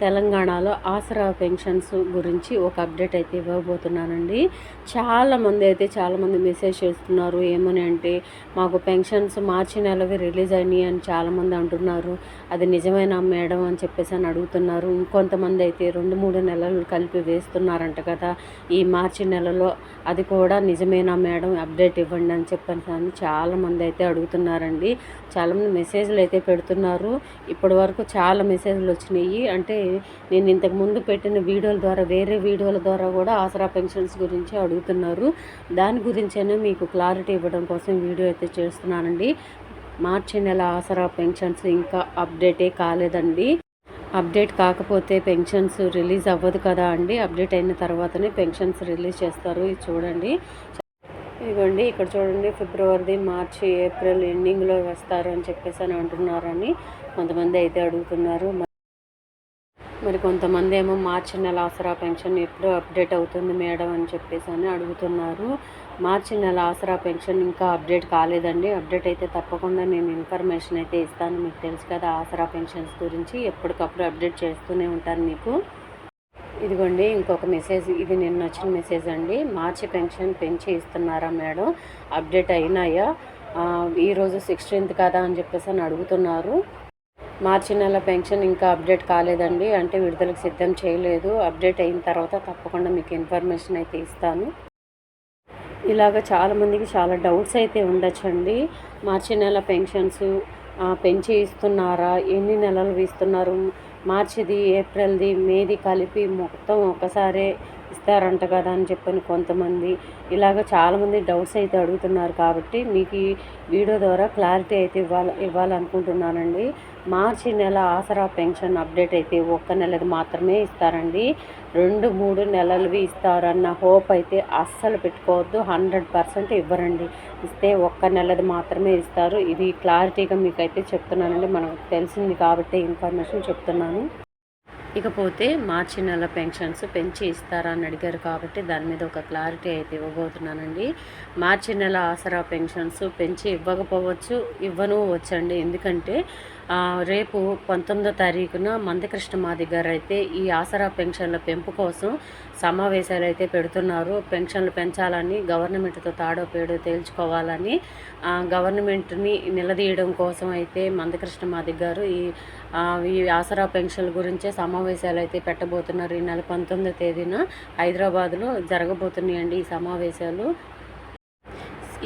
తెలంగాణలో ఆసరా పెన్షన్స్ గురించి ఒక అప్డేట్ అయితే ఇవ్వబోతున్నానండి. చాలామంది అయితే చాలామంది మెసేజ్ చేస్తున్నారు. ఏమని అంటే మాకు పెన్షన్స్ మార్చి నెలవి రిలీజ్ అయినాయి అని చాలామంది అంటున్నారు. అది నిజమైన మేడం? అని చెప్పేసి అని అడుగుతున్నారు. ఇంకొంతమంది అయితే రెండు మూడు నెలలు కలిపి వేస్తున్నారంట కదా. ఈ మార్చి నెలలో అది కూడా నిజమేనా మేడం? అప్డేట్ ఇవ్వండి అని చెప్పని అని చాలామంది అయితే అడుగుతున్నారండి. చాలామంది మెసేజ్లు అయితే పెడుతున్నారు. ఇప్పటి వరకు చాలా మెసేజ్లు వచ్చినాయి. అంటే నేను ఇంతకు ముందు పెట్టిన వీడియోల ద్వారా వేరే వీడియోల ద్వారా కూడా ఆసరా పెన్షన్స్ గురించి అడుగుతున్నారు. దాని గురించైనా మీకు క్లారిటీ ఇవ్వడం కోసం వీడియో అయితే చేస్తున్నానండి. మార్చి నెల ఆసరా పెన్షన్స్ ఇంకా అప్డేటే కాలేదండి. అప్డేట్ కాకపోతే పెన్షన్స్ రిలీజ్ అవ్వదు కదా అండి. అప్డేట్ అయిన తర్వాతనే పెన్షన్స్ రిలీజ్ చేస్తారు. ఇది చూడండి. ఇదిగోండి ఇక్కడ చూడండి ఫిబ్రవరిది మార్చి ఏప్రిల్ ఎండింగ్లో వస్తారు అని చెప్పేసి అని అంటున్నారని కొంతమంది అయితే అడుగుతున్నారు. మరి కొంతమంది ఏమో మార్చి నెల ఆసరా పెన్షన్ ఎప్పుడు అప్డేట్ అవుతుంది మేడం అని చెప్పేసి అని అడుగుతున్నారు. మార్చి నెల ఆసరా పెన్షన్ ఇంకా అప్డేట్ కాలేదండి. అప్డేట్ అయితే తప్పకుండా నేను ఇన్ఫర్మేషన్ అయితే ఇస్తాను. మీకు తెలుసు కదా ఆసరా పెన్షన్స్ గురించి ఎప్పటికప్పుడు అప్డేట్ చేస్తూనే ఉంటాను మీకు. ఇదిగోండి ఇంకొక మెసేజ్. ఇది నిన్న వచ్చిన మెసేజ్ అండి. మార్చి పెన్షన్ పెంచి ఇస్తున్నారా మేడం? అప్డేట్ అయినాయా? ఈరోజు సిక్స్టీన్త్ కదా అని చెప్పేసి అని అడుగుతున్నారు. మార్చి నెల పెన్షన్ ఇంకా అప్డేట్ కాలేదండి. అంటే విడుదలకు సిద్ధం చేయలేదు. అప్డేట్ అయిన తర్వాత తప్పకుండా మీకు ఇన్ఫర్మేషన్ అయితే ఇస్తాను. ఇలాగ చాలామందికి చాలా డౌట్స్ అయితే ఉండొచ్చండి. మార్చి నెల పెన్షన్స్ పెంచి ఇస్తున్నారా? ఎన్ని నెలలు ఇస్తున్నారు? మార్చిది ఏప్రిల్ది మేది కలిపి మొత్తం ఒకసారే ఇస్తారంట కదా అని చెప్పని కొంతమంది. ఇలాగ చాలామంది డౌట్స్ అయితే అడుగుతున్నారు కాబట్టి మీకు ఈ వీడియో ద్వారా క్లారిటీ అయితే ఇవ్వాలి ఇవ్వాలనుకుంటున్నానండి. మార్చి నెల ఆసరా పెన్షన్ అప్డేట్ అయితే ఒక్క నెలది మాత్రమే ఇస్తారండి. రెండు మూడు నెలలవి ఇస్తారన్న హోప్ అయితే అస్సలు పెట్టుకోవద్దు. హండ్రెడ్ పర్సెంట్ ఇవ్వరండి. ఇస్తే ఒక్క నెలది మాత్రమే ఇస్తారు. ఇది క్లారిటీగా మీకు అయితే చెప్తున్నానండి. మనకు తెలిసింది కాబట్టి ఇన్ఫర్మేషన్ చెప్తున్నాను. ఇకపోతే మార్చి నెల పెన్షన్స్ పెంచి ఇస్తారా అని అడిగారు కాబట్టి దాని మీద ఒక క్లారిటీ అయితే ఇవ్వబోతున్నానండి. మార్చి నెల ఆసరా పెన్షన్స్ పెంచి ఇవ్వకపోవచ్చు ఇవ్వను వచ్చండి. ఎందుకంటే రేపు పంతొమ్మిదో తారీఖున మందకృష్ణ మాది గారు అయితే ఈ ఆసరా పెన్షన్ల పెంపు కోసం సమావేశాలు అయితే పెడుతున్నారు. పెన్షన్లు పెంచాలని గవర్నమెంట్తో తాడో పేడో తేల్చుకోవాలని గవర్నమెంట్ని నిలదీయడం కోసం అయితే మందకృష్ణ మాది గారు ఈ ఆసరా పెన్షన్ల గురించే సమావేశాలు అయితే పెట్టబోతున్నారు. ఈ నెల పంతొమ్మిదో తేదీన హైదరాబాద్లో జరగబోతున్నాయండి ఈ సమావేశాలు.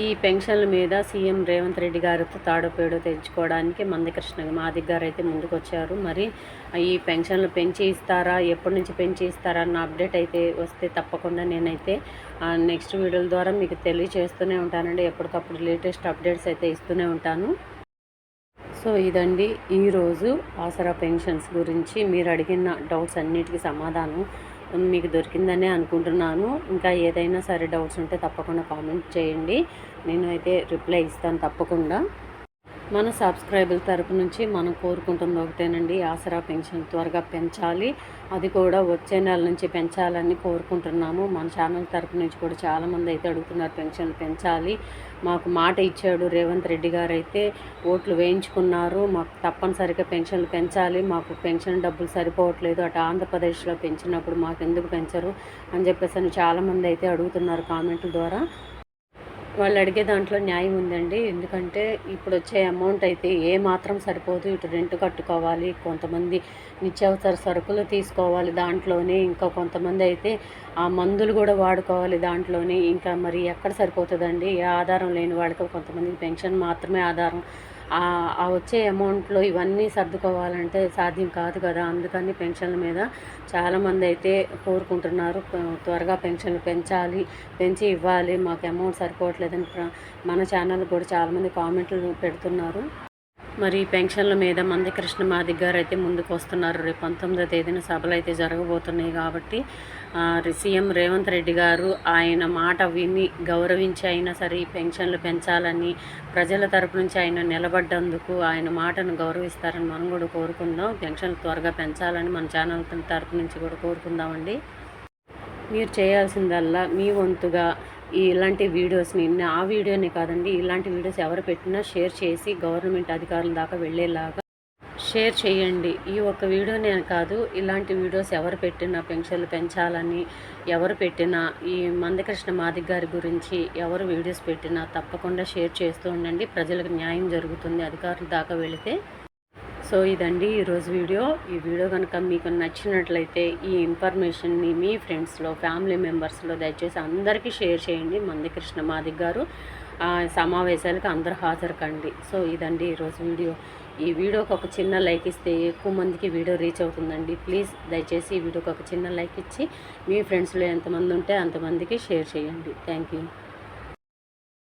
ఈ పెన్షన్ల మీద సీఎం రేవంత్ రెడ్డి గారితో తాడోపేడో తెచ్చుకోవడానికి మందకృష్ణ మాదిక్ గారు అయితే ముందుకొచ్చారు. మరి ఈ పెన్షన్లు పెంచి ఇస్తారా? ఎప్పటి నుంచి పెంచి ఇస్తారా? అన్న అప్డేట్ అయితే వస్తే తప్పకుండా నేనైతే నెక్స్ట్ వీడియోల ద్వారా మీకు తెలియచేస్తూనే ఉంటానండి. ఎప్పటికప్పుడు లేటెస్ట్ అప్డేట్స్ అయితే ఇస్తూనే ఉంటాను. సో ఇదండి ఈరోజు ఆసరా పెన్షన్స్ గురించి మీరు అడిగిన డౌట్స్ అన్నిటికీ సమాధానం మీకు దొరికిందనే అనుకుంటున్నాను. ఇంకా ఏదైనా సరే డౌట్స్ ఉంటే తప్పకుండా కామెంట్ చేయండి. నేను అయితే రిప్లై ఇస్తాను తప్పకుండా. మన సబ్స్క్రైబర్ తరపు నుంచి మనం కోరుకుంటుంది ఒకటేనండి. ఆసరా పెన్షన్ త్వరగా పెంచాలి. అది కూడా వచ్చే నెల నుంచి పెంచాలని కోరుకుంటున్నాము. మన ఛానల్ తరపు నుంచి కూడా చాలామంది అయితే అడుగుతున్నారు పెన్షన్లు పెంచాలి. మాకు మాట ఇచ్చాడు రేవంత్ రెడ్డి గారు అయితే ఓట్లు వేయించుకున్నారు. మాకు తప్పనిసరిగా పెన్షన్లు పెంచాలి. మాకు పెన్షన్ డబ్బులు సరిపోవట్లేదు. అటు ఆంధ్రప్రదేశ్లో పెంచినప్పుడు మాకు ఎందుకు పెంచరు అని చెప్పేసి అని చాలామంది అయితే అడుగుతున్నారు కామెంట్ల ద్వారా. వాళ్ళు అడిగే దాంట్లో న్యాయం ఉందండి. ఎందుకంటే ఇప్పుడు వచ్చే అమౌంట్ అయితే ఏ మాత్రం సరిపోదు. ఇటు రెంట్ కట్టుకోవాలి కొంతమంది నిత్యావసర సరుకులు తీసుకోవాలి దాంట్లోనే ఇంకా కొంతమంది అయితే ఆ మందులు కూడా వాడుకోవాలి దాంట్లోనే. ఇంకా మరి ఎక్కడ సరిపోతుందండి? ఏ ఆధారం లేని వాళ్ళకి కొంతమంది పెన్షన్ మాత్రమే ఆధారం. ఆ వచ్చే అమౌంట్లో ఇవన్నీ సర్దుకోవాలంటే సాధ్యం కాదు కదా. అందుకని పెన్షన్ల మీద చాలామంది అయితే కోరుకుంటున్నారు. త్వరగా పెన్షన్లు పెంచాలి పెంచి ఇవ్వాలి. మాకు అమౌంట్ సరిపోవట్లేదని మన ఛానల్ కూడా చాలామంది కామెంట్లు పెడుతున్నారు. మరి పెన్షన్ల మీద మంది కృష్ణ మాదిగ్ గారు అయితే ముందుకు వస్తున్నారు. రేపు పంతొమ్మిదో తేదీన సభలు అయితే జరగబోతున్నాయి కాబట్టి సీఎం రేవంత్ రెడ్డి గారు ఆయన మాట విని గౌరవించి అయినా సరే ఈ పెన్షన్లు పెంచాలని ప్రజల తరపు నుంచి ఆయన నిలబడ్డందుకు ఆయన మాటను గౌరవిస్తారని మనం కూడా కోరుకుందాం. పెన్షన్లు త్వరగా పెంచాలని మన ఛానల్ తరపు నుంచి కూడా కోరుకుందామండి. మీరు చేయాల్సిందల్లా మీ వంతుగా ఇలాంటి వీడియోస్ని ఆ వీడియోని కాదండి ఇలాంటి వీడియోస్ ఎవరు పెట్టినా షేర్ చేసి గవర్నమెంట్ అధికారుల దాకా వెళ్ళేలాగా షేర్ చేయండి. ఈ ఒక్క వీడియోనే కాదు ఇలాంటి వీడియోస్ ఎవరు పెట్టినా పెన్షన్లు పెంచాలని ఎవరు పెట్టినా ఈ మందకృష్ణ మాదిక్ గారి గురించి ఎవరు వీడియోస్ పెట్టినా తప్పకుండా షేర్ చేస్తూ ఉండండి. ప్రజలకు న్యాయం జరుగుతుంది. అధికారుల దాకా వెళితే సో ఇదండి ఈరోజు వీడియో. ఈ వీడియో కనుక మీకు నచ్చినట్లయితే ఈ ఇన్ఫర్మేషన్ని మీ ఫ్రెండ్స్లో ఫ్యామిలీ మెంబర్స్లో దయచేసి అందరికీ షేర్ చేయండి. మంది కృష్ణ మాదిక్ గారు సమావేశాలకు అందరు హాజరు కండి సో ఇదండి ఈరోజు వీడియో. ఈ వీడియోకి ఒక చిన్న లైక్ ఇస్తే ఎక్కువ మందికి వీడియో రీచ్ అవుతుందండి. ప్లీజ్ దయచేసి ఈ వీడియోకి ఒక చిన్న లైక్ ఇచ్చి మీ ఫ్రెండ్స్లో ఎంతమంది ఉంటే అంతమందికి షేర్ చేయండి. Thank you.